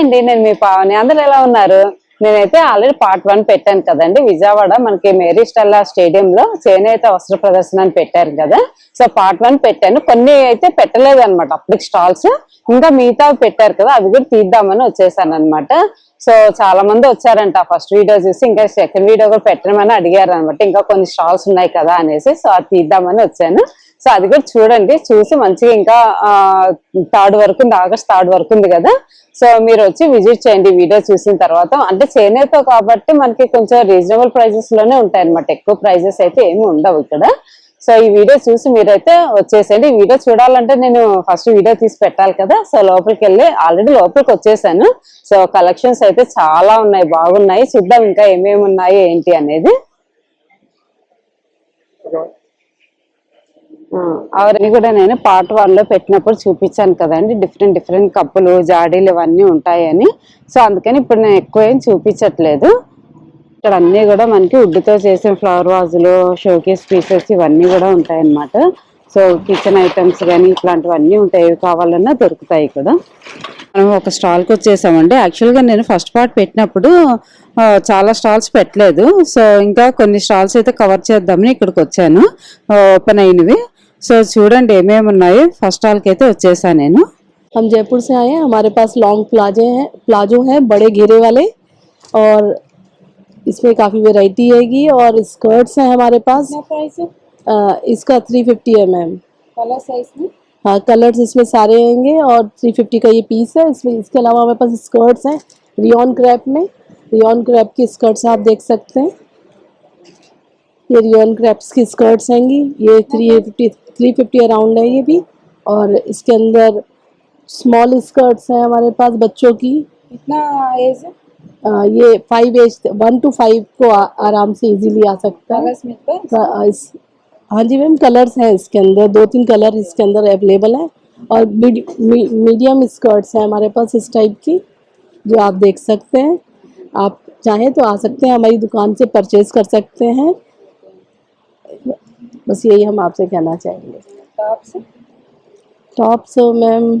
అండి నేను మీ పావని. అందరు ఎలా ఉన్నారు? నేనైతే ఆల్రెడీ పార్ట్ వన్ పెట్టాను కదండి. విజయవాడ మనకి మేరీ స్టెల్లా స్టేడియం లో చేనేత వస్త్ర ప్రదర్శన అని పెట్టారు కదా. సో పార్ట్ వన్ పెట్టాను. కొన్ని అయితే పెట్టలేదు అనమాట అప్పటికి స్టాల్స్. ఇంకా మిగతా పెట్టారు కదా. అవి కూడా తీద్దామని వచ్చేసాను అనమాట సో చాలా మంది వచ్చారంట. ఫస్ట్ వీడియో చూసి ఇంకా సెకండ్ వీడియో కూడా పెట్టమని అడిగారు అనమాట ఇంకా కొన్ని స్టాల్స్ ఉన్నాయి కదా అనేసి సో అది తీద్దామని వచ్చాను. సో అది కూడా చూడండి చూసి మంచిగా ఇంకా థర్డ్ వరకు ఉంది ఆగస్ట్ థర్డ్ వరకు ఉంది కదా. సో మీరు వచ్చి విజిట్ చేయండి వీడియో చూసిన తర్వాత. అంటే చేనేత కాబట్టి మనకి కొంచెం రీజనబుల్ ప్రైజెస్లోనే ఉంటాయి అనమాట ఎక్కువ ప్రైజెస్ అయితే ఏమి ఉండవు ఇక్కడ. సో ఈ వీడియో చూసి మీరైతే వచ్చేసండి ఈ వీడియో చూడాలంటే నేను ఫస్ట్ వీడియో తీసి పెట్టాలి కదా. సో లోపలికి వెళ్ళి ఆల్రెడీ లోపలికి వచ్చేసాను. సో కలెక్షన్స్ అయితే చాలా ఉన్నాయి బాగున్నాయి. చూద్దాం ఇంకా ఏమేమి ఉన్నాయి ఏంటి అనేది. అవన్నీ కూడా నేను పార్ట్ వన్లో పెట్టినప్పుడు చూపించాను కదండి. డిఫరెంట్ డిఫరెంట్ కప్పులు జాడీలు ఇవన్నీ ఉంటాయని. సో అందుకని ఇప్పుడు నేను ఎక్కువ ఏం చూపించట్లేదు. ఇక్కడ అన్నీ కూడా మనకి వుడ్తో చేసిన ఫ్లవర్ వాజులు షోకేస్ పీసెస్ ఇవన్నీ కూడా ఉంటాయన్నమాట. సో కిచెన్ ఐటమ్స్ కానీ ఇట్లాంటివన్నీ ఉంటాయి. ఏవి కావాలన్నా దొరుకుతాయి ఇక్కడ. మనం ఒక స్టాల్కి వచ్చేసామండి. యాక్చువల్గా నేను ఫస్ట్ పార్ట్ పెట్టినప్పుడు చాలా స్టాల్స్ పెట్టలేదు. సో ఇంకా కొన్ని స్టాల్స్ అయితే కవర్ చేద్దామని ఇక్కడికి వచ్చాను. ఓపెన్ అయినవి. సో చూడండి ఏమేమి ఉన్నాయో ఫస్ట్ స్టాల్కి అయితే వచ్చేసాను నేను हम जयपुर से आए हैं हमारे पास लॉन्ग प्लाजे हैं प्लाजो हैं बड़े घेरे वाले और इसमें काफ़ी वैरायटी आएगी और स्कर्ट्स हैं हमारे पास अ, इसका थ्री फिफ्टी है मैम हाँ कलर्स इसमें सारे आएंगे और थ्री फिफ्टी का ये पीस है इसमें इसके अलावा हमारे पास स्कर्ट्स हैं रियॉन क्रैप में रियॉन क्रैप की स्कर्ट्स आप देख सकते हैं ये रियॉन क्रैप्स की स्कर्ट्स आएँगी ये three fifty three fifty around है ये भी। और इसके अंदर स्मॉल स्कर्ट्स हैं हमारे पास बच्चों की। कितना एज है? अ, ये five age one two five को आ, आराम से इजीली आ सकता है। इस हाँ जी मैम कलर्स हैं इसके अंदर। दो तीन कलर इसके अंदर अवेलेबल हैं। और मीड- मी- मीडियम स्कर्ट्स हैं हमारे पास इस टाइप की जो आप देख सकते हैं। आप चाहें तो आ सकते हैं हमारी दुकान से परचेज कर सकते हैं। बस यही हम आपसे कहना चाहेंगे। टॉप से टॉप्स मैम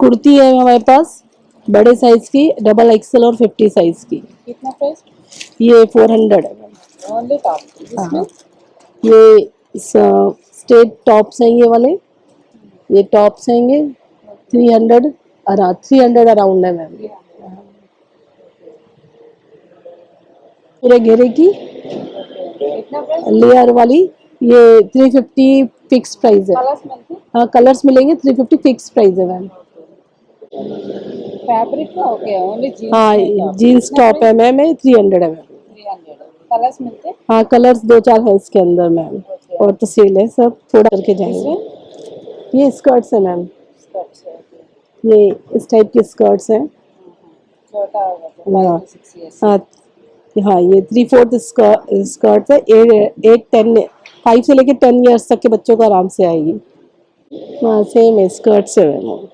कुर्ती है हमारे पास बड़े साइज़ की डबल एक्सल और फिफ्टी साइज़ की। कितना प्राइस ये फोर हंड्रेड है इसमें? ये स्टेट टॉप्स हैं ये वाले। ये टॉप्स हैं ये थ्री हंड्रेड अरा थ्री हंड्रेड अराउंड है मैम पूरे घेरे की? लेयर वाली ये थ्री फिफ्टी फिक्स प्राइस है। हैं? हाँ कलर्स मिलेंगे थ्री फिफ्टी फिक्स प्राइस है मैम फैब्रिक का ओके ओनली हाँ जीन्स टॉप है मैम ये थ्री हंड्रेड है मैम कलर्स मिलते हैं? हाँ कलर्स दो चार है इसके अंदर मैम और तो सेल है सब थोड़ा करके जाएँगे। ये स्कर्ट्स है मैम है. ये इस टाइप के स्कर्ट्स हैं। छोटा होगा तो हाँ। हाँ हाँ ये थ्री फोर्थ स्कर्ट्स है ए- एट टेन फाइव से लेके टेन इयर्स तक के बच्चों को आराम से आएगी हाँ सेम है स्कर्ट्स है मैम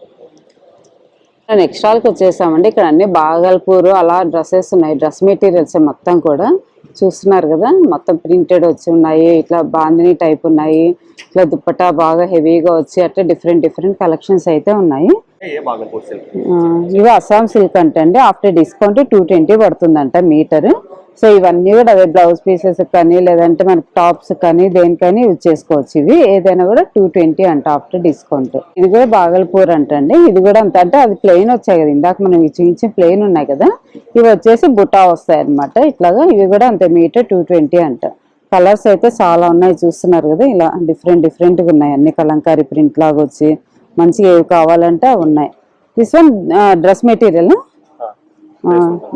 నెక్స్ట్ స్టాల్కి వచ్చేసామండి ఇక్కడ అన్ని బాగల్పూర్ అలా డ్రెస్సెస్ ఉన్నాయి డ్రెస్ మెటీరియల్స్ మొత్తం కూడా చూస్తున్నారు కదా మొత్తం ప్రింటెడ్ వచ్చి ఉన్నాయి ఇట్లా బాందిని టైప్ ఉన్నాయి ఇట్లా దుప్పటా బాగా హెవీగా వచ్చి అట్లా డిఫరెంట్ డిఫరెంట్ కలెక్షన్స్ అయితే ఉన్నాయి సిల్క్ ఇవి అస్సాం సిల్క్ అంటండి ఆఫ్టర్ డిస్కౌంట్ టూ ట్వంటీ పడుతుందంట మీటర్. సో ఇవన్నీ కూడా అదే బ్లౌజ్ పీసెస్ కానీ లేదంటే మనకి టాప్స్ కానీ దేనికైనా యూజ్ చేసుకోవచ్చు ఇవి. ఏదైనా కూడా టూ ట్వంటీ అంట ఆఫ్టర్ డిస్కౌంట్. ఇది కూడా బాగల్పూర్ అంటండి ఇది కూడా అంత అంటే అది ప్లెయిన్ వచ్చాయి కదా. ఇందాక మనం ఇవి చూపించిన ప్లెయిన్ ఉన్నాయి కదా. ఇవి వచ్చేసి బుటా వస్తాయి అనమాట ఇట్లాగా ఇవి కూడా అంతే మీటర్ టూ ట్వంటీ అంట. కలర్స్ అయితే చాలా ఉన్నాయి. చూస్తున్నారు కదా ఇలా డిఫరెంట్ డిఫరెంట్గా ఉన్నాయి. అన్ని కలంకారీ ప్రింట్ లాగా వచ్చి మంచిగా ఏవి కావాలంటే అవి ఉన్నాయి. This one dress material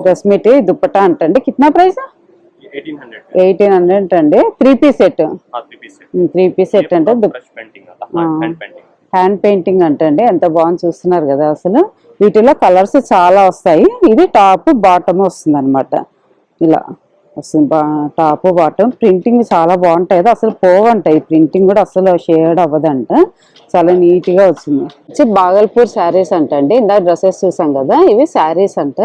dress material dupatta అంటండి. కిట్నా ప్రైస్? ఎయిటీన్ హండ్రెడ్ అండి. Three piece set three piece set అంటే హ్యాండ్ పెయింటింగ్ అంటండి. ఎంత బాగుంది చూస్తున్నారు కదా అసలు. వీటిలో కలర్స్ చాలా వస్తాయి. ఇది టాప్ బాటమ్ వస్తుంది ఇలా. వస్తుంది బా టాప్ బాటమ్ ప్రింటింగ్ చాలా బాగుంటాయి. అసలు పోవంట. ఈ ప్రింటింగ్ కూడా అసలు షేడ్ అవ్వదంట. చాలా నీట్గా వచ్చింది వచ్చి బాగల్పూర్ శారీస్ అంటండి. ఇందాక డ్రెస్సెస్ చూసాం కదా. ఇవి శారీస్ అంట.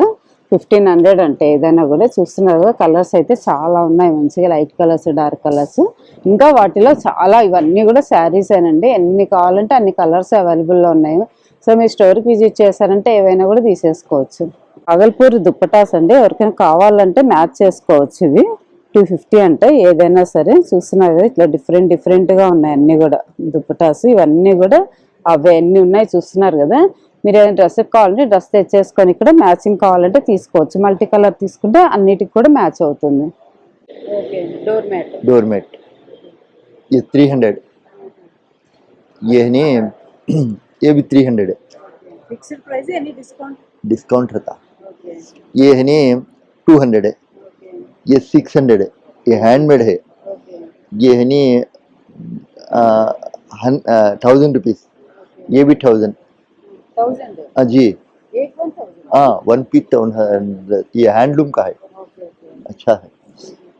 ఫిఫ్టీన్ హండ్రెడ్ అంటే. ఏదైనా కూడా చూస్తున్నారు కదా. కలర్స్ అయితే చాలా ఉన్నాయి. మంచిగా లైట్ కలర్స్ డార్క్ కలర్స్ ఇంకా వాటిలో చాలా ఇవన్నీ కూడా శారీస్ ఏనండి. ఎన్ని కావాలంటే అన్ని కలర్స్ అవైలబుల్లో ఉన్నాయి. సో మీ స్టోర్కి విజిట్ చేశారంటే ఏవైనా కూడా తీసేసుకోవచ్చు. అగల్పూరి దుప్పటాస్ అండి. ఎవరికైనా కావాలంటే మ్యాచ్ చేసుకోవచ్చు ఇవి. టూ ఫిఫ్టీ అంటే ఏదైనా సరే చూస్తున్నారు కదా ఇట్లా డిఫరెంట్ డిఫరెంట్గా ఉన్నాయి అన్నీ కూడా. దుప్పటాస్ ఇవన్నీ కూడా అవి అన్నీ ఉన్నాయి చూస్తున్నారు కదా. మీరు ఏదైనా డ్రెస్ కావాలంటే డ్రెస్ తెచ్చేసుకొని ఇక్కడ మ్యాచింగ్ కావాలంటే తీసుకోవచ్చు. మల్టీ కలర్ తీసుకుంటే అన్నిటికి కూడా మ్యాచ్ అవుతుంది. Door mat. ఇది త్రీ హండ్రెడ్. ఏని ఏ త్రీ హండ్రెడ్. డిస్కౌంట్? డిస్కౌంట్ రా ये है नी टू हंड्रेड है। ये सिक्स हंड्रेड है ये हैंडमेड है। ये है नी थाउज़ेंड रुपीज़ ये भी थाउज़ेंड हाँ? जी। हाँ वन पीस हंड्रेड ये हैंडलूम का है। अच्छा है।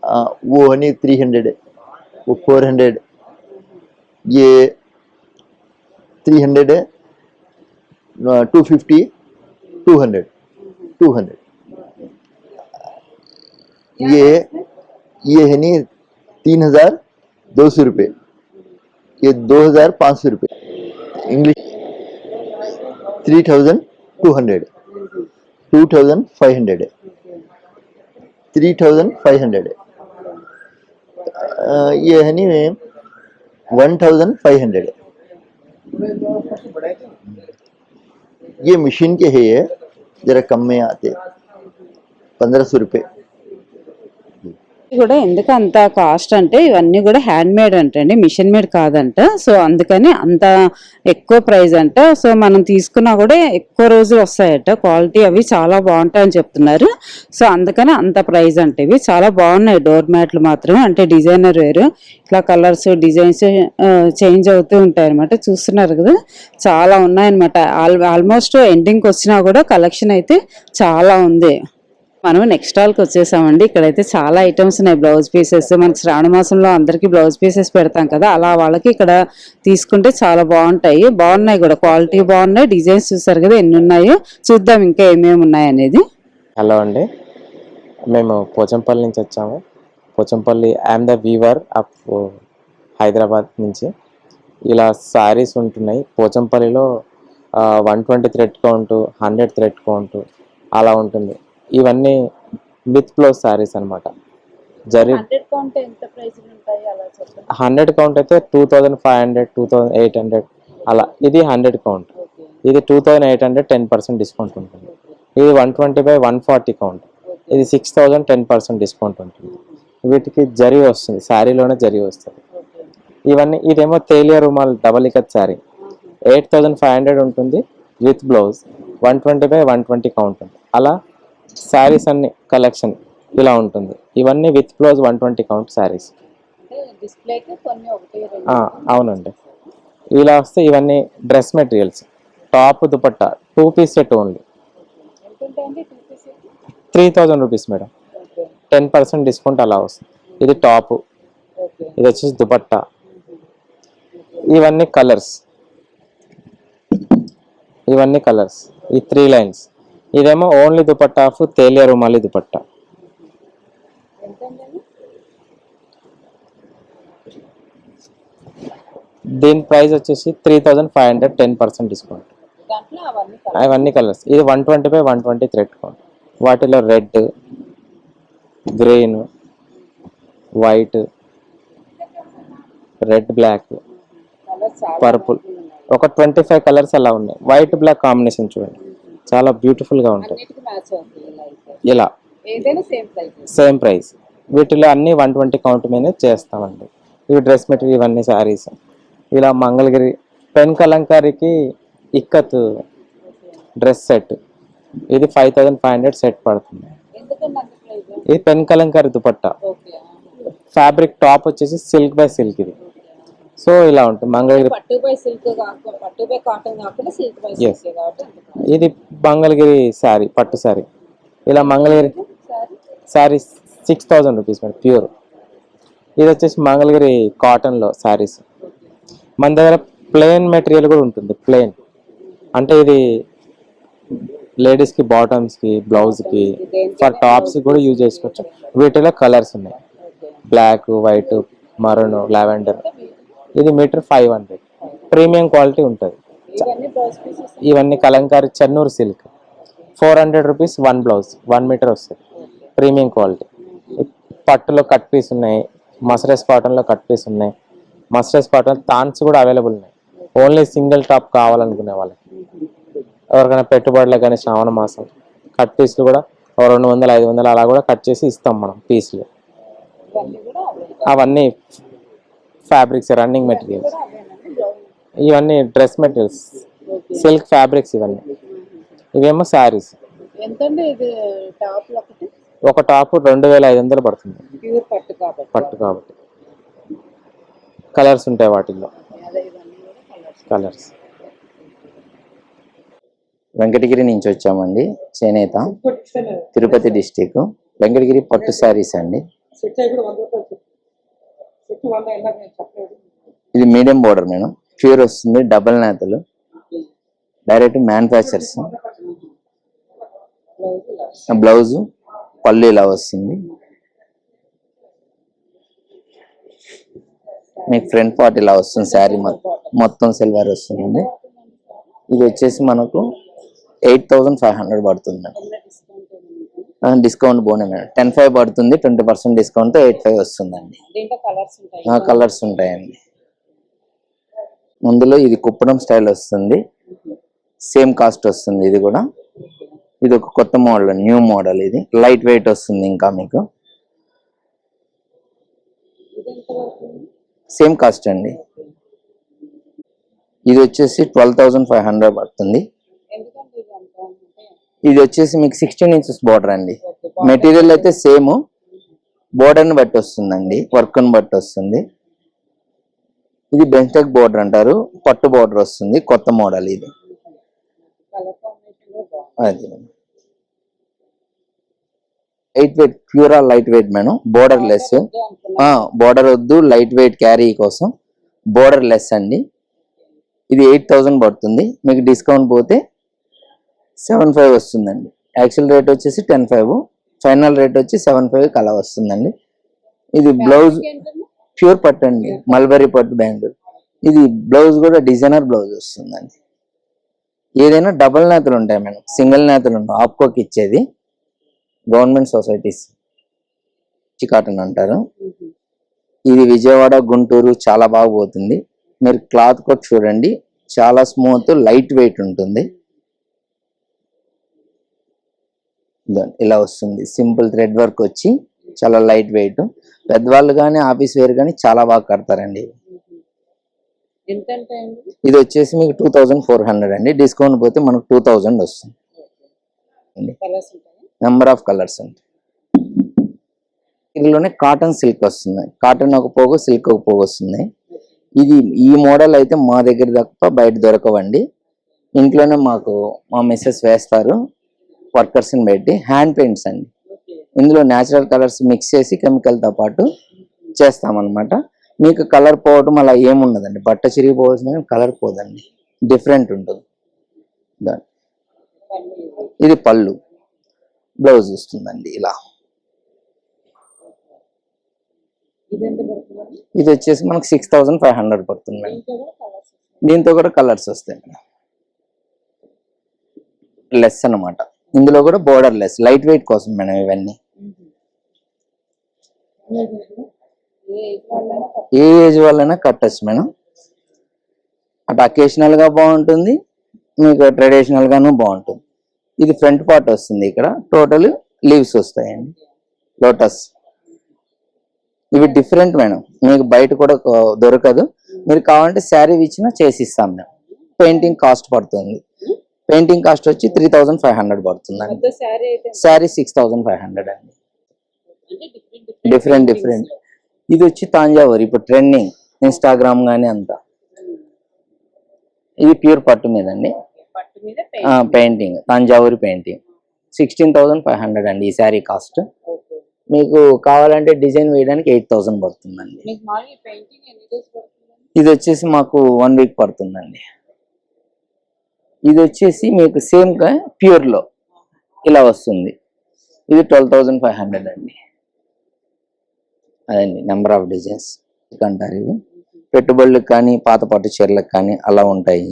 आ, वो नी थ्री हंड्रेड है। वो फोर हंड्रेड ये थ्री हंड्रेड है। Two fifty two hundred two hundred ये ये है नहीं तीन हज़ार दो सौ रुपये. ये दो हज़ार पाँच सौ रुपये. English three thousand two hundred two thousand five hundred है थ्री थाउज़ेंड फाइव हंड्रेड है ये है नहीं वन थाउज़ेंड फाइव हंड्रेड है ये मशीन के है ये. जरा कम में आते पंद्रह सौ रुपये ఇవి కూడా ఎందుకు అంత కాస్ట్ అంటే ఇవన్నీ కూడా హ్యాండ్ మేడ్ అంటండి మిషన్ మేడ్ కాదంట. సో అందుకని అంత ఎక్కువ ప్రైస్ అంట. సో మనం తీసుకున్నా కూడా ఎక్కువ రోజులు వస్తాయట. క్వాలిటీ అవి చాలా బాగుంటాయని చెప్తున్నారు. సో అందుకని అంత ప్రైస్ అంటే ఇవి. చాలా బాగున్నాయి డోర్ మ్యాట్లు మాత్రం అంటే డిజైనర్ వేరు. ఇట్లా కలర్స్ డిజైన్స్ చేంజ్ అవుతూ ఉంటాయి అనమాట చూస్తున్నారు కదా. చాలా ఉన్నాయన్నమాట. ఆల్ ఆల్మోస్ట్ ఎండింగ్కి వచ్చినా కూడా కలెక్షన్ అయితే చాలా ఉంది. మనం నెక్స్ట్ హాల్కి వచ్చేసామండి. ఇక్కడైతే చాలా ఐటమ్స్ ఉన్నాయి బ్లౌజ్ పీసెస్ మనకి శ్రావణ మాసంలో అందరికీ బ్లౌజ్ పీసెస్ పెడతాం కదా అలా వాళ్ళకి ఇక్కడ తీసుకుంటే చాలా బాగుంటాయి. బాగున్నాయి కూడా క్వాలిటీ బాగున్నాయి. డిజైన్స్ చూసారు కదా ఎన్ని ఉన్నాయో చూద్దాం ఇంకా ఏమేమి ఉన్నాయి అనేది. హలో అండి. మేము పోచంపల్లి నుంచి వచ్చాము. Pochampally I'm the weaver of Hyderabad నుంచి. ఇలా శారీస్ ఉంటున్నాయి. పోచంపల్లిలో one twenty thread count hundred thread count అలా ఉంటుంది. ఇవన్నీ విత్ బ్లౌజ్ శారీస్ అనమాట జరీ హండ్రెడ్ కౌంట్ అయితే two thousand five hundred two thousand eight hundred అలా. ఇది హండ్రెడ్ కౌంట్. ఇది two thousand eight hundred ten percent discount ఉంటుంది. ఇది one twenty by one forty count. ఇది six thousand ten percent discount ఉంటుంది. వీటికి జరీ వస్తుంది. శారీలోనే జరీ వస్తుంది. ఇవన్నీ ఇదేమో telia rumal double ikat saree. Eight thousand five hundred ఉంటుంది with blouse. One twenty by one twenty count ఉంది అలా శారీస్ అన్ని కలెక్షన్ ఇలా ఉంటుంది. ఇవన్నీ with blouse one twenty count sarees. అవునండి. ఇలా వస్తే ఇవన్నీ dress materials. Top dupatta two piece set only. Three thousand rupees madam. Ten percent discount అలా వస్తుంది. ఇది టాప్. ఇది వచ్చేసి దుపట్టా. ఇవన్నీ కలర్స్. ఇవన్నీ కలర్స్. ఈ త్రీ లైన్స్. ఇదేమో ఓన్లీ దుపట్టా ఆఫ్ తేలియా రుమాలి దుపట్టా. దీని ప్రైస్ వచ్చేసి three thousand five hundred ten percent discount. అవన్నీ కలర్ అవన్నీ కలర్స్. ఇది one twenty by one twenty thread count. వాటిలో red green white red black purple. ఒక ట్వంటీ ఫైవ్ కలర్స్ అలా ఉన్నాయి. వైట్ బ్లాక్ కాంబినేషన్ చూడండి. చాలా బ్యూటిఫుల్గా ఉంటాయి. ఇలా సేమ్ ప్రైస్ వీటిలో అన్ని వన్ ట్వంటీ కౌంట్ మీద చేస్తామండి. ఇవి డ్రెస్ మెటీరియల్ ఇవన్నీ శారీస్ ఇలా మంగళగిరి పెన్ కలంకారీకి ఇక్కత్ డ్రెస్ సెట్ ఇది five thousand five hundred set పడుతుంది. ఇది pen kalamkari dupatta. Fabric top వచ్చేసి సిల్క్ బై సిల్క్ ఇది. సో ఇలా ఉంటుంది. మంగళగిరి. ఇది మంగళగిరి శారీ పట్టు శారీ. ఇలా Mangalagiri saree? Six thousand rupees madam pure ఇది వచ్చేసి మంగళగిరి కాటన్లో శారీస్. మన దగ్గర ప్లెయిన్ మెటీరియల్ కూడా ఉంటుంది ప్లెయిన్ అంటే ఇది లేడీస్కి బాటమ్స్కి బ్లౌజ్కి ఫర్ టాప్స్ కూడా యూజ్ చేసుకోవచ్చు. వీటిలో కలర్స్ ఉన్నాయి. బ్లాక్ వైట్ మరూన్ లావెండర్ ఇది metre five hundred premium quality ఉంటుంది. ఇవన్నీ kalamkari Chennur silk four hundred rupees one blouse one metre వస్తుంది. ప్రీమియం క్వాలిటీ పట్టులో కట్ పీస్ ఉన్నాయి మసరస్ కాటన్లో కట్ పీస్ ఉన్నాయి. మసరస్ కాటన్ థాన్స్ కూడా అవైలబుల్ ఉన్నాయి. ఓన్లీ సింగిల్ టాప్ కావాలనుకునే వాళ్ళకి. ఎవరికైనా పెట్టుబడులకు కానీ శ్రావణ మాసం కట్ పీస్లు కూడా రెండు వందలు ఐదు వందలు అలా కూడా కట్ చేసి ఇస్తాం మనం పీస్లు అవన్నీ ఫ్యాబ్రిక్స్ రన్నింగ్ మెటీరియల్స్ ఇవన్నీ డ్రెస్ మెటీరియల్స్ సిల్క్ ఫ్యాబ్రిక్స్ ఇవన్నీ. ఇవేమో శారీస్ ఒక టాప్ రెండు వేల ఐదు వందలు పడుతుంది. పట్టు కాబట్టి. కలర్స్ ఉంటాయి వాటిల్లో. కలర్స్ వెంకటగిరి నుంచి వచ్చామండి. చేనేత. తిరుపతి డిస్టిక్ వెంకటగిరి పట్టు శారీస్ అండి. ఇది మీడియం బోర్డర్ మేడం. ప్యూర్ వస్తుంది డబల్ నేతలు. డైరెక్ట్ మ్యానుఫ్యాక్చర్స్ బ్లౌజ్ పళ్ళు ఇలా వస్తుంది. మీకు ఫ్రంట్ పార్ట్ ఇలా వస్తుంది శారీ మొత్తం సిల్వర్ వస్తుందండి. ఇది వచ్చేసి మనకు ఎయిట్ థౌజండ్ ఫైవ్ హండ్రెడ్ పడుతుంది మేడం. డిస్కౌంట్ బోనే మేడం. టెన్ ఫైవ్ పడుతుంది twenty percent discount eight five వస్తుందండి. కలర్స్ ఉంటాయండి. ముందులో ఇది కుప్పడం స్టైల్ వస్తుంది. సేమ్ కాస్ట్ వస్తుంది ఇది కూడా. ఇది ఒక కొత్త మోడల్ న్యూ మోడల్ ఇది. లైట్ వెయిట్ వస్తుంది ఇంకా మీకు. సేమ్ కాస్ట్ అండి. ఇది వచ్చేసి ట్వెల్వ్ థౌజండ్ ఫైవ్ హండ్రెడ్ పడుతుంది ఎందుకంటే ఇది అంత అంటే ఇది వచ్చేసి మీకు సిక్స్టీన్ ఇంచెస్ బార్డర్ అండి. మెటీరియల్ అయితే సేమ్ బోర్డర్ని బట్టి వస్తుందండి. వర్క్ని బట్టి వస్తుంది. ఇది బెంచెక్ బోర్డర్ అంటారు. పట్టు బోర్డర్ వస్తుంది. కొత్త మోడల్ ఇది. అది. Light weight ప్యూరా light weight madam. Borderless border వద్దు లైట్ వెయిట్ క్యారీ కోసం. బోర్డర్ లెస్ అండి. ఇది ఎయిట్ థౌజండ్ పడుతుంది. మీకు డిస్కౌంట్ పోతే సెవెన్ ఫైవ్ వస్తుందండి. యాక్చువల్ రేట్ వచ్చేసి టెన్ ఫైవ్ ఫైనల్ రేట్ వచ్చి సెవెన్ ఫైవ్ అలా వస్తుందండి. ఇది బ్లౌజ్ ప్యూర్ పట్టు అండి మల్బరీ పట్టు బ్యాంగిల్ ఇది బ్లౌజ్ కూడా డిజైనర్ బ్లౌజ్ వస్తుందండి. ఏదైనా డబుల్ నేతలు ఉంటాయి మేడం సింగిల్ నేతలు ఉండవు ఆప్కోకి ఇచ్చేది గవర్నమెంట్ సొసైటీస్. చికాటన్ అంటారు. ఇది విజయవాడ గుంటూరు చాలా బాగా పోతుంది. మీరు క్లాత్ కూడా చూడండి చాలా స్మూత్ లైట్ వెయిట్ ఉంటుంది. ఇలా వస్తుంది. సింపుల్ థ్రెడ్ వర్క్ వచ్చి చాలా లైట్ వెయిట్. పెద్దవాళ్ళు కానీ ఆఫీస్ వేర్ కానీ చాలా బాగా కడతారండి. ఇది వచ్చేసి మీకు టూ థౌజండ్ ఫోర్ హండ్రెడ్ అండి. డిస్కౌంట్ పోతే మనకు టూ థౌజండ్ వస్తుంది. నెంబర్ ఆఫ్ కలర్స్ ఉంటాయి. ఇందులోనే కాటన్ సిల్క్ వస్తుంది. కాటన్ ఒక పోగు సిల్క్ ఒక పోగు వస్తుంది. ఇది ఈ మోడల్ అయితే మా దగ్గర తప్ప బయట దొరకవండి. ఇంట్లోనే మాకు మా మిస్సెస్ వేస్తారు. వర్కర్స్ని పెట్టి హ్యాండ్ పెయింట్స్ అండి. ఇందులో న్యాచురల్ కలర్స్ మిక్స్ చేసి కెమికల్తో పాటు చేస్తామన్నమాట. మీకు కలర్ పోవటం అలా ఏముండదండి. బట్ట చిరిగిపోవాల్సిన కలర్ పోదండి. డిఫరెంట్ ఉంటుంది. దాని ఇది పళ్ళు. బ్లౌజ్ వస్తుందండి ఇలా. ఇది వచ్చేసి మనకు సిక్స్ థౌజండ్ ఫైవ్ హండ్రెడ్ పడుతుంది మేడం. దీంతో కూడా కలర్స్ వస్తాయి మేడం. లెస్ అనమాట ఇందులో కూడా బోర్డర్ లెస్ లైట్ వెయిట్ కోసం మేడం ఇవన్నీ. ఏ ఏజ్ వాళ్ళైనా కట్టచ్చు మేడం. అటు అకేషనల్గా బాగుంటుంది మీకు ట్రెడిషనల్ గాను బాగుంటుంది. ఇది ఫ్రంట్ పార్ట్ వస్తుంది ఇక్కడ టోటల్ లీవ్స్ వస్తాయండి లోటస్ ఇవి డిఫరెంట్ మేడం మీకు బయట కూడా దొరకదు. మీరు కావాలంటే శారీ ఇచ్చినా చేసి ఇస్తాం మేము పెయింటింగ్ కాస్ట్ పడుతుంది. పెయింటింగ్ కాస్ట్ వచ్చి త్రీ థౌజండ్ ఫైవ్ హండ్రెడ్ పడుతుందండి saree six thousand five hundred అండి. డిఫరెంట్ డిఫరెంట్ ఇది వచ్చి తాంజావూర్ ఇప్పుడు ట్రెండింగ్ ఇన్స్టాగ్రామ్ కానీ అంతా. ఇది ప్యూర్ పట్టు మీద అండి painting Thanjavuri painting sixteen thousand five hundred అండి ఈ శారీ కాస్ట్. మీకు కావాలంటే డిజైన్ వేయడానికి ఎయిట్ థౌసండ్ పడుతుందండి. ఇది వచ్చేసి మాకు వన్ వీక్ పడుతుందండి. ఇది వచ్చేసి మీకు సేమ్ ప్యూర్లో ఇలా వస్తుంది. ఇది ట్వెల్వ్ థౌజండ్ ఫైవ్ హండ్రెడ్ అండి. అదండి నెంబర్ ఆఫ్ డిజైన్స్ అంటారు ఇవి. పెట్టుబడులకు కానీ పాత పట్టు చీరలకు కానీ అలా ఉంటాయి.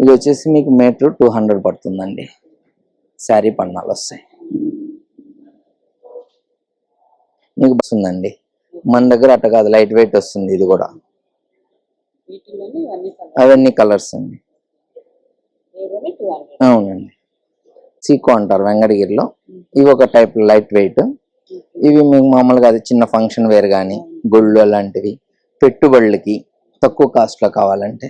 ఇది వచ్చేసి మీకు మీటర్ టూ హండ్రెడ్ పడుతుందండి. శారీ పన్నాలు వస్తాయి. మీకు వస్తుందండి. మన దగ్గర అట్ట కాదు లైట్ వెయిట్ వస్తుంది ఇది కూడా. అవన్నీ కలర్స్ అండి. అవునండి. సీకో అంటారు వెంకటగిరిలో. ఇవి ఒక టైప్ లైట్ వెయిట్ ఇవి మీకు మామూలుగా అది చిన్న ఫంక్షన్ వేర్ కానీ గుళ్ళు అలాంటివి పెట్టుబడులకి తక్కువ కాస్ట్లో కావాలంటే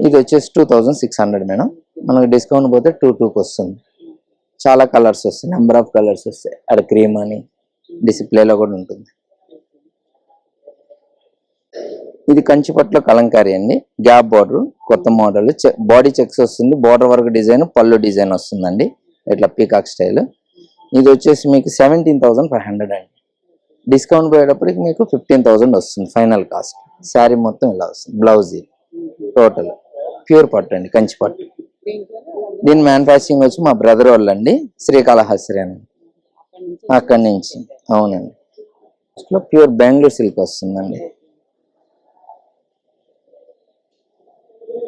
ఇది వచ్చేసి two thousand six hundred madam. మనకి డిస్కౌంట్ పోతే టూ టూకి వస్తుంది. చాలా కలర్స్ వస్తాయి. నెంబర్ ఆఫ్ కలర్స్ వస్తాయి. అక్కడ క్రీమ్ అని డిస్ప్లేలో కూడా ఉంటుంది. ఇది కంచిపట్లో కలంకారీ అండి. గ్యాప్ బార్డర్ కొత్త మోడల్. బాడీ చెక్స్ వస్తుంది బార్డర్ వరకు డిజైన్ పళ్ళు డిజైన్ వస్తుందండి. ఇట్లా పీకాక్ స్టైల్. ఇది వచ్చేసి మీకు సెవెంటీన్ థౌసండ్ ఫైవ్ హండ్రెడ్ అండి. డిస్కౌంట్ పోయేటప్పటికి మీకు ఫిఫ్టీన్ థౌసండ్ వస్తుంది ఫైనల్ కాస్ట్. శారీ మొత్తం ఇలా వస్తుంది బ్లౌజ్ టోటల్. ప్యూర్ పట్టు అండి కంచి పట్టు. దీని మ్యానుఫ్యాక్చరింగ్ వచ్చి మా బ్రదర్ వాళ్ళు అండి శ్రీకాళహస్తి అని అక్కడి నుంచి. అవునండి. ప్యూర్ బెంగళూరు సిల్క్ వస్తుందండి.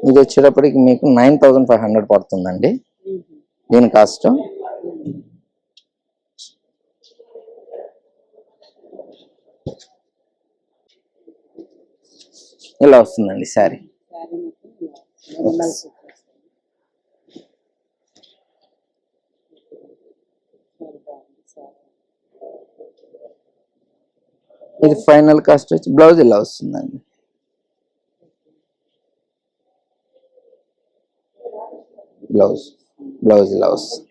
ఇది వచ్చేటప్పటికి మీకు నైన్ థౌసండ్ ఫైవ్ హండ్రెడ్ పడుతుందండి. దీని కాస్ట్? ఇలా వస్తుందండి శారీ. ఇది ఫైనల్ కాస్ట్ వచ్చి బ్లౌజ్ ఇలా వస్తుందండి. బ్లౌజ్ బ్లౌజ్ ఇలా వస్తుంది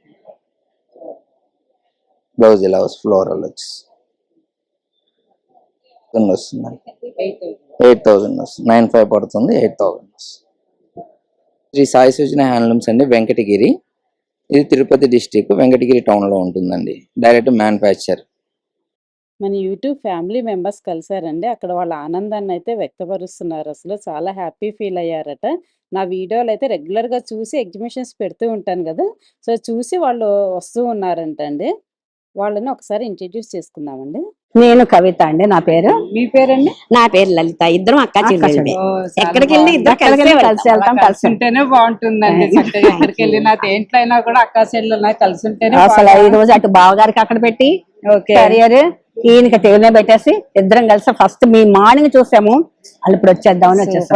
బ్లౌజ్ ఇలా వస్తుంది ఫ్లోరల్ వచ్చి. కొన్ని ఎయిట్ థౌసండ్ ఎయిట్ థౌజండ్ వస్తుంది. నైన్ ఫైవ్ పడుతుంది ఎయిట్ థౌసండ్ వస్తుంది. శ్రీ సాయి సూచన హ్యాండ్లూమ్స్ అండి వెంకటగిరి. ఇది తిరుపతి డిస్టిక్ వెంకటగిరి టౌన్లో ఉంటుందండి. Direct manufacture. మన యూట్యూబ్ ఫ్యామిలీ మెంబర్స్ కలిసారండి. అక్కడ వాళ్ళ ఆనందాన్ని అయితే వ్యక్తపరుస్తున్నారు. అసలు చాలా హ్యాపీ ఫీల్ అయ్యారట. నా వీడియోలు అయితే రెగ్యులర్గా చూసి ఎగ్జిబిషన్స్ పెడుతూ ఉంటాను కదా! సో చూసి వాళ్ళు వస్తూ ఉన్నారంట అండి వాళ్ళని ఒకసారి ఇంట్రడ్యూస్ చేసుకుందామండి. నేను కవిత అండి. నా పేరు? మీ పేరండి? నా పేరు లలిత. ఇద్దరం అక్క ఎక్కడికి వెళ్ళి. ఇద్దరు కలిసే వెళ్తాం. కలిసి ఉంటేనే బాగుంటుందండి ఎక్కడికి వెళ్ళినా దేంట్లో అయినా కూడా అక్క చెల్లెలు కలిసి ఉంటేనే అసలు ఈ రోజు అటు బావగారికి అక్కడ పెట్టి కెరియర్ ఈయనకి టేబుల్ పెట్టేసి ఇద్దరం కలిసి ఫస్ట్ మీ మార్నింగ్ చూసాము. వాళ్ళు ఇప్పుడు వచ్చేద్దామని వచ్చేసాం.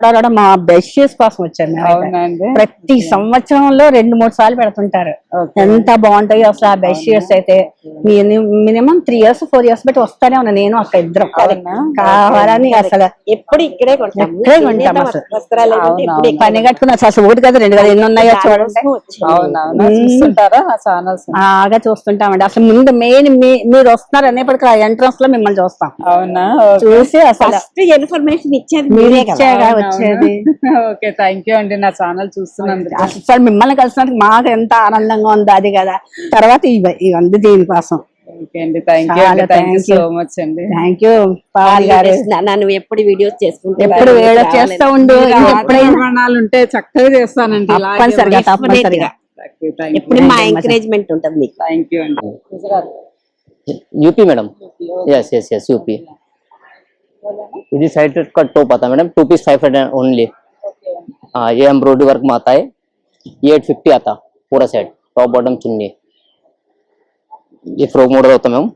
థ్యాంక్ యూ కూడా మా బెస్ట్ కోసం మేము అయితే. అవునండి. ప్రతి సంవత్సరంలో రెండు మూడు సార్లు పెడుతుంటారు. ఎంత బాగుంటాయి అసలు ఆ బెస్ట్ షీట్స్ అయితే. Minimum three years four years బట్టి వస్తానే ఉన్నా నేను అక్క ఇద్దరం? కావాలని అసలు ఎప్పుడు ఇక్కడే ఇక్కడే కొంటాం అసలు. పని కట్టుకున్నా అసలు ఒకటి కదా రెండు కదా ఎన్ని ఉన్నాయో చూడండి. బాగా చూస్తుంటామండి. అసలు ముందు మెయిన్ మీరు వస్తున్నారు అనేప్పటికీ ఆ ఎంట్రన్స్లో మిమ్మల్ని చూస్తాం. అవునా? చూసి అసలు ఇన్ఫర్మేషన్ ఇచ్చేది మీరు కదా. వచ్చేది. ఓకే థ్యాంక్ యూ అండి నా ఛానల్ చూస్తున్నాను అసలు మిమ్మల్ని కలిసినందుకు మాకు ఎంత ఆనందంగా ఉందో అది కదా. తర్వాత ఇవి ఇవంది దీనికోసం. సో మచ్ అండి థ్యాంక్ యూ పాల్ నన్ను ఎప్పుడు వీడియోస్ ఎప్పుడు చేస్తా ఉండు. చక్కగా చేస్తానండి తప్పనిసరిగా మా ఎంకరేజ్మెంట్ ఉంటుంది మీకు. UP madam yes yes yes UP इधर साइड का टॉप आता है madam two piece five hundred only हाँ ये एम्ब्रॉयडरी वर्क में आता है ये एट फिफ्टी आता पूरा सेट टॉप बॉटम चुन्नी ये फ्रॉक मॉडल होता है मैम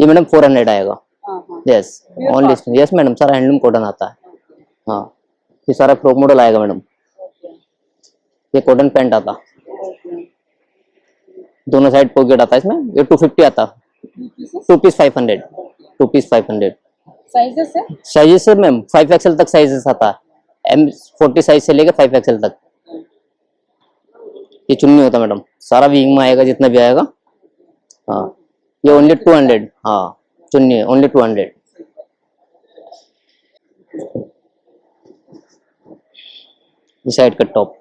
ये मैडम फोर हंड्रेड आएगा यस ओनली यस मैडम सारा हैंडलूम कॉटन आता है हाँ ये सारा फ्रॉक मॉडल आएगा मैडम ये कॉटन पैंट आता दोनों साइड पॉकेट आता है इसमें ये टू फिफ्टी आता two piece five hundred two piece five hundred size है मैम फाइव एक्सएल तक साइजेस आता. है एम फोर्टी साइज़ से लेकर फाइव एक्सएल तक. ये चुन्नी होता मैडम सारा विंग में आएगा जितना भी आएगा. हाँ. ये ओनली टू हंड्रेड हाँ. चुन्नी ओनली टू हंड्रेड साइड का टॉप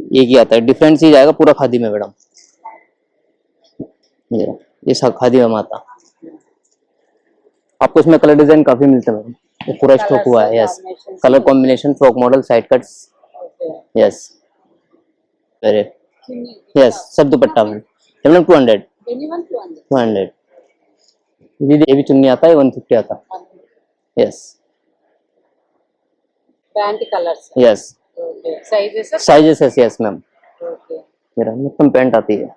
एक ही आता है? डिफरेंट चीज़ आएगा पूरा खादी में मैडम ये ये सब खादी में आता आपको इसमें कलर डिजाइन काफी मिलते हैं मैडम ये पूरा स्टॉक हुआ है yes colour combination frock model side cuts yes very yes सब दुपट्टा मैडम ये madam two hundred two hundred ये ये भी चुन्नी आता है वन फिफ्टी आता है yes pant colours yes sizes sizes yes yes ma'am मेरा मतलब पैंट आती है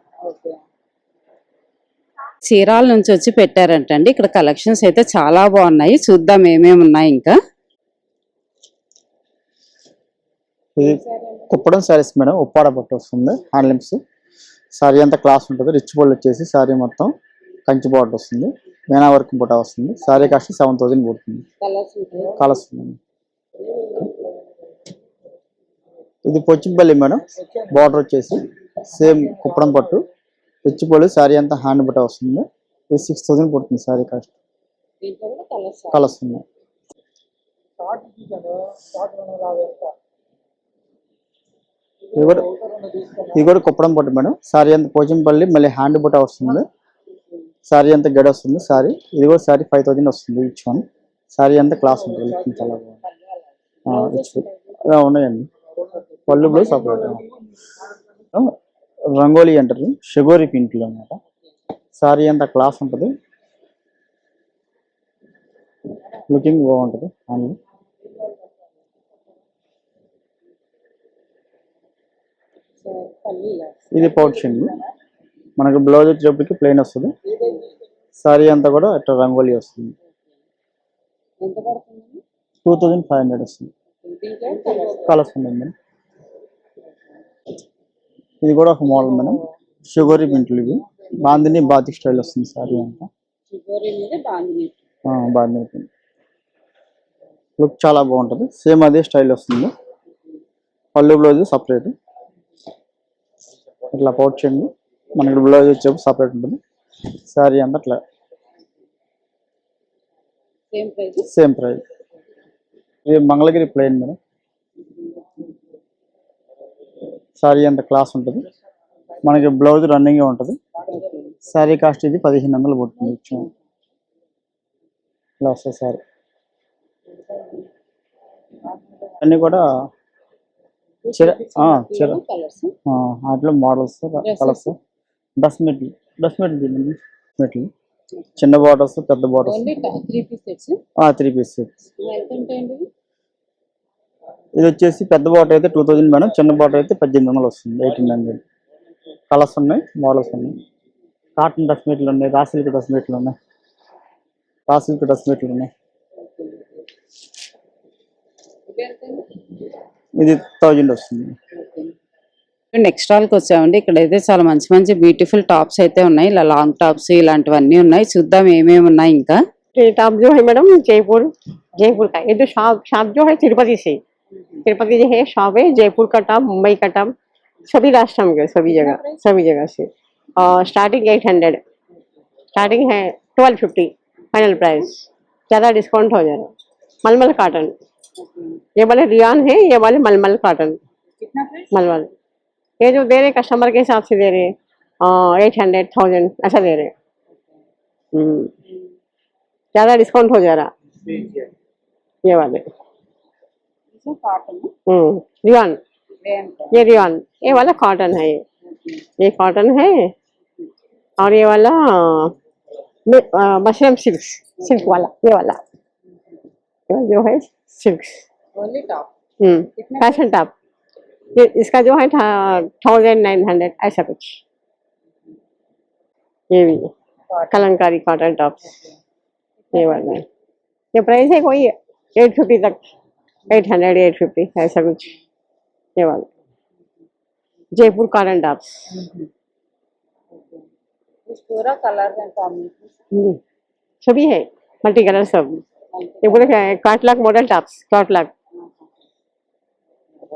చీరాల నుంచి వచ్చి పెట్టారంటండి. ఇక్కడ కలెక్షన్స్ అయితే చాలా బాగున్నాయి. చూద్దాం ఏమేమి ఉన్నాయి ఇంకా. ఇది కుప్పడం శారీస్ మేడం. ఉప్పాడ పట్టు వస్తుంది. హ్యాండ్లూమ్స్. శారీ అంతా క్లాస్ ఉంటుంది. రిచ్ బోల్డ్ వచ్చేసి శారీ మొత్తం కంచి బార్డర్ వస్తుంది. మేనా వర్క్ బుట్ట వస్తుంది. శారీ కాస్ట్ సెవెన్ థౌసండ్ పడుతుంది. కలర్స్ ఇది పొచ్చిపల్లి మేడం. బార్డర్ వచ్చేసి సేమ్ కుప్పడం పట్టు. బోల్డ్ శారీ అంతా హ్యాండ్ బుట్ట వస్తుంది. ఇది సిక్స్ థౌసండ్ పడుతుంది శారీ కాస్ట్. కలర్స్ ఉన్నాయి. ఇది కూడా ఇది కూడా కుప్పడం పట్టు మేడం. సారీ అంత పోచంపల్లి మళ్ళీ హ్యాండ్ బుట్ట వస్తుంది. సారీ అంతా గడ వస్తుంది సారీ ఇది కూడా సారీ ఫైవ్ థౌజండ్ వస్తుంది ఇచ్ వన్ సారీ అంతా క్లాస్ ఉంటుంది చాలా బాగుంది. ఉన్నాయండి. పళ్ళు బ్లౌజ్ సపరేట్ రంగోలీ అంటారు షగోరి పింట్లు అన్నమాట. సారీ అంతా క్లాస్ ఉంటుంది. లుకింగ్ బాగుంటుంది అండ్ ఇది పౌచ్ అండి మనకు బ్లౌజ్ వచ్చేటప్పటికి ప్లెయిన్ వస్తుంది. సారీ అంతా కూడా ఇట్లా రంగోలీ వస్తుంది. టూ థౌజండ్ ఫైవ్ హండ్రెడ్ వస్తుంది. కలర్స్ ఉన్నాయి మేడం. ఇది కూడా ఒక మోడల్ మేడం. షుగరీ పింట్లు ఇవి. బాందిని బాతిక్ స్టైల్ వస్తుంది సారీ అంతా. బాందిని ప్రింట్ లుక్ చాలా బాగుంటుంది. సేమ్ అదే స్టైల్ వస్తుంది. పళ్ళు బ్లౌజ్ సపరేట్. ఇట్లా పౌచ్ అండి మనకి బ్లౌజ్ వచ్చేప్పుడు సపరేట్ ఉంటుంది. సారీ అంతా అట్లా. సేమ్ ప్రైస్ సేమ్ ప్రైస్ ఇది మంగళగిరి ప్లెయిన్ మేడం. సారీ అంత క్లాస్ ఉంటుంది. మనకి బ్లౌజ్ రన్నింగ్ ఉంటుంది. సారీ కాస్ట్ ఇది పదిహేను వందలు పడుతుంది. ఇచ్చాం ఇలా వస్తుంది సారీ. అన్నీ కూడా చీర ఆ, చీర వాటిలో మోడల్స్ కలర్స్. డస్ట్ మెట్లు డస్ట్ మెట్లు మెట్లు చిన్న బార్డర్స్ పెద్ద only three piece sets three piece ఎంత ఉంటాయండి ఇది వచ్చేసి పెద్ద బాటిల్ అయితే టూ థౌజండ్ మేడం. చిన్న బాటిల్ అయితే పద్దెనిమిది వందలు వస్తుంది. ఎయిటీన్ హండ్రెడ్ కలర్స్ ఉన్నాయి మోడల్స్ ఉన్నాయి. కాటన్ డస్ట్మీట్లు ఉన్నాయి రాసిల్క్ సిల్క్ డస్ట్మీట్లు ఉన్నాయి. రాసిల్క్ సిల్క్ డస్ట్మీట్లు ఉన్నాయి. ఇది థౌజండ్ వస్తుంది. నెక్స్ట్ హాల్కి వచ్చామండి. ఇక్కడైతే చాలా మంచి మంచి బ్యూటిఫుల్ టాప్స్ అయితే ఉన్నాయి. ఇలా లాంగ్ టాప్స్ ఇలాంటివన్నీ ఉన్నాయి. చూద్దాం ఏమేమి ఉన్నాయి ఇంకా. టాప్ జో మేడం. జైపూర్ జైపూర్ కా ఇది షాప్ షాప్ జో తిరుపతి तिरुपति जो है शॉप है जयपुर का टॉप मुंबई का टॉप सभी राष्ट्र में सभी जगह सभी जगह से और स्टार्टिंग एट हंड्रेड स्टार्टिंग है ट्वेल्व फिफ्टी फाइनल प्राइस ज़्यादा डिस्काउंट हो जाएगा मलमल काटन ये वाले रियान है ये वाले मलमल काटन मलमल ये जो दे रहे कस्टमर के हिसाब से दे रहे एट हंड्रेड थाउज़ेंड ऐसा दे रहे ज़्यादा डिस्काउंट हो जा रहा ये वाले से कॉटन रिवान ये रिवान ये वाला कॉटन है ये ये कॉटन है और ये वाला मशरूम सिल्क सिल्क वाला ये वाला जो है सिल्क फ़ैशन टॉप ये इसका जो है थाउज़ेंड नाइन हंड्रेड ऐसा कुछ ये भी कलंकारी कॉटन टॉप ये वाला ये प्राइस है कोई एट फिफ्टी तक एट हंड्रेड एट फिफ्टी ऐसा कुछ। ये वाला। जयपुर कॉटन टॉप्स पूरा कलर कॉम्बिनेशन सभी है। मल्टी कलर सब। ये बोले क्या है? काटलाक मॉडल टॉप्स काटलाक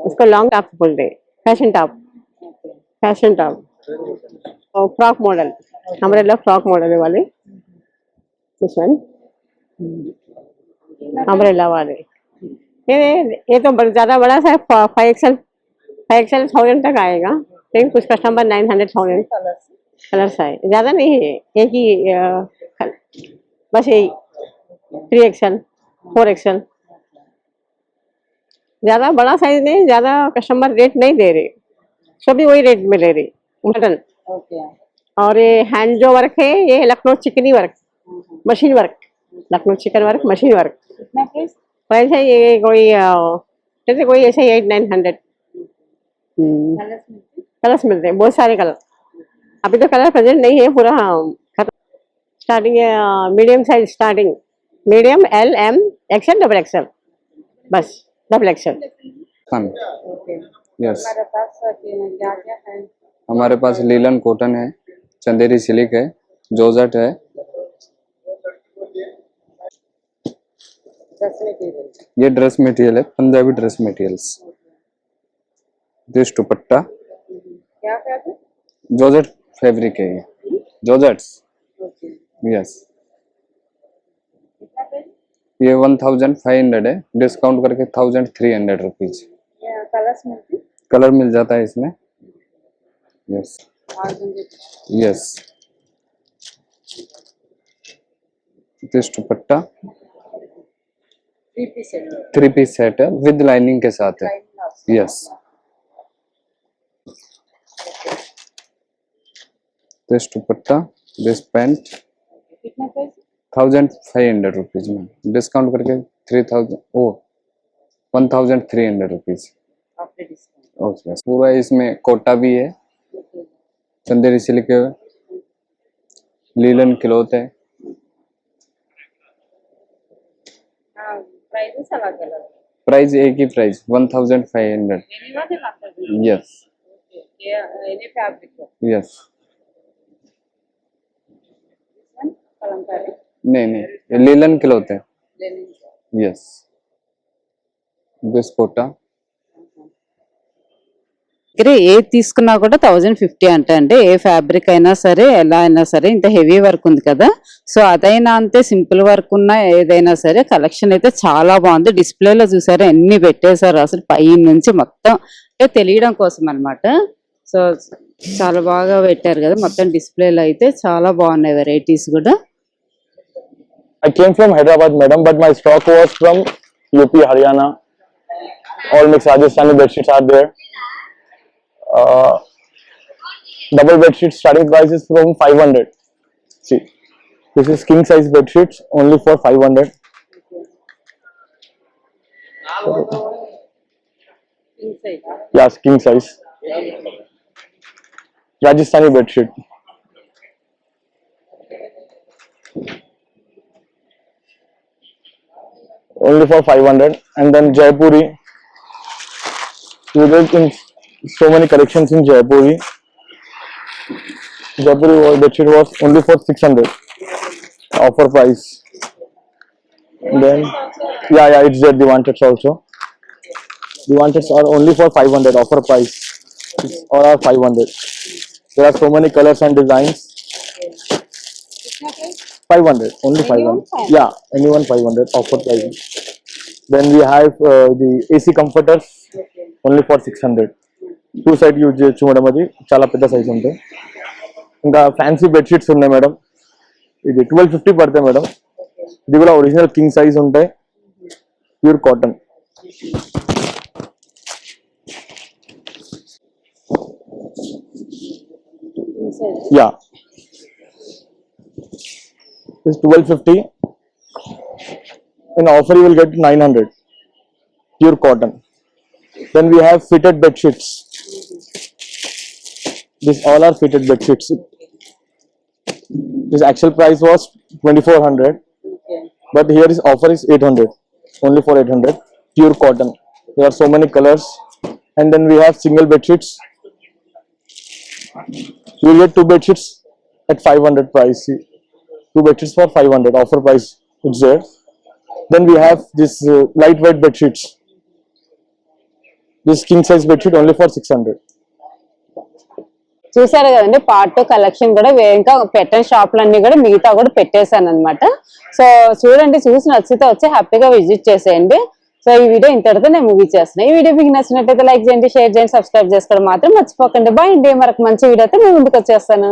इसको लॉन्ग टॉप बोल रहे। फ़ैशन टॉप फ़ैशन टॉप और फ्रॉक मॉडल हमारे लोग फ्रॉक मॉडल वाले। हमारे वन वाले ये ये तो ज़्यादा बड़ा सा five XL five XL thousand तक आएगा लेकिन कुछ customer nine hundred thousand colours है ज़्यादा नहीं है एक ही बस यही थ्री एक्सल फोर एक्सल ज़्यादा बड़ा साइज़ नहीं ज़्यादा कस्टमर रेट नहीं दे रहे। सभी वही रेट में ले रहे मटन और ये हैंड जो वर्क है ये लखनऊ चिकनी work machine work Lucknow chikan work machine work है ये कोई जैसे कोई ऐसे एट नाइन हंड्रेड कलर्स मिलते हैं बहुत सारे कलर अभी तो कलर प्रेजेंट नहीं है पूरा starting medium size starting medium L M XL double XL बस डबल एक्सएल यस है? हमारे पास लीलन कॉटन है चंदेरी सिल्क है जोजट है ड्रेस मटेरियल ये ड्रेस मटेरियल है Punjabi dress materials this dupatta. है फैब्रिक है ये। जोजट्स ओके यस ये वन थाउज़ेंड फाइव हंड्रेड है। डिस्काउंट करके thousand three hundred rupees colour मिल जाता है इसमें। Yes yes this dupatta. Three piece set है। विद लाइनिंग के साथ है। Yes this dupatta this pant thousand five hundred rupees में। डिस्काउंट करके three thousand oh one thousand three hundred rupees okay पूरा इसमें कोटा भी है। चंदेरी सिल्क लीलन क्लोथ है। हाँ अलग अलग। प्राइस एक ही price one thousand five hundred yes ये एनी फैब्रिक यस नहीं नहीं लीलन क्लॉथ है। Yes this Kota. దగ్గర ఏది తీసుకున్నా కూడా థౌజండ్ ఫిఫ్టీ అంటే అండి. ఏ ఫ్యాబ్రిక్ అయినా సరే ఎలా అయినా సరే ఇంత హెవీ వర్క్ ఉంది కదా. సో అదైనా అంతే సింపుల్ వర్క్ ఉన్న ఏదైనా సరే కలెక్షన్ అయితే చాలా బాగుంది. డిస్ప్లేలో చూసారా ఎన్ని పెట్టేశారు? అసలు పై నుంచి మొత్తం అంటే తెలియడం కోసం అన్నమాట. సో చాలా బాగా పెట్టారు కదా. మొత్తం డిస్ప్లేలో అయితే చాలా బాగున్నాయి వెరైటీస్ కూడా. I came from Hyderabad, madam, but my stock was from UP, Haryana. All mixed Rajasthani bedsheets are there. Uh, double bedsheet starting price is from 500. See, this is king size bed sheets only for 500. Yes, king size. Rajasthani bedsheet. only for 500 and then Jaipuri we did in so many collections in Jaipuri Jaipuri was bedsheet was only for 600 offer price. Then yeah yeah it's there the wanteds also. The wanteds are only for 500 offer price. It's all are 500 there are so many colors and designs. 500 only 500 yeah anyone 500 offer price. Then we have uh, the AC comforters only for 600 two side use చేయొచ్చు madam అది చాలా పెద్ద size ఉంటాయి ఇంకా fancy bedsheets ఉన్నాయి madam. ఇది twelve fifty పడతాయి madam. ఇది కూడా ఒరిజినల్ కింగ్ సైజ్ ఉంటాయి. Pure cotton. Yeah. Is 1250 in offer you will get 900 pure cotton. Then we have fitted bed sheets. These all are fitted bed sheets this actual price was 2400 but here is offer is 800 only for 800 pure cotton. There are so many colors. And then we have single bed sheets you will get two bed sheets at 500 price. Two bed sheets for 500 offer price it's there. Then we have this uh, lightweight bed sheets this king size bed sheet only for 600 చూసారు కదండి part collection కూడా వే- ఇంకా పెట్టిన షాపులన్నీ కూడా మిగతా కూడా పెట్టేశాను అనమాట సో చూడండి చూసి నచ్చితే వచ్చి హ్యాపీగా విజిట్ చేసేయండి. సో ఈ వీడియో ఇంతటితో నేను ముగించేస్తున్నాను ఈ వీడియో మీకు నచ్చినట్టయితే లైక్ చేయండి షేర్ చేయండి సబ్స్క్రైబ్ చేసుకోవడం మాత్రం మర్చిపోకండి. బాయ్ అండి. మరొక మంచి వీడియో అయితే నేను ముందుకు వచ్చేస్తాను.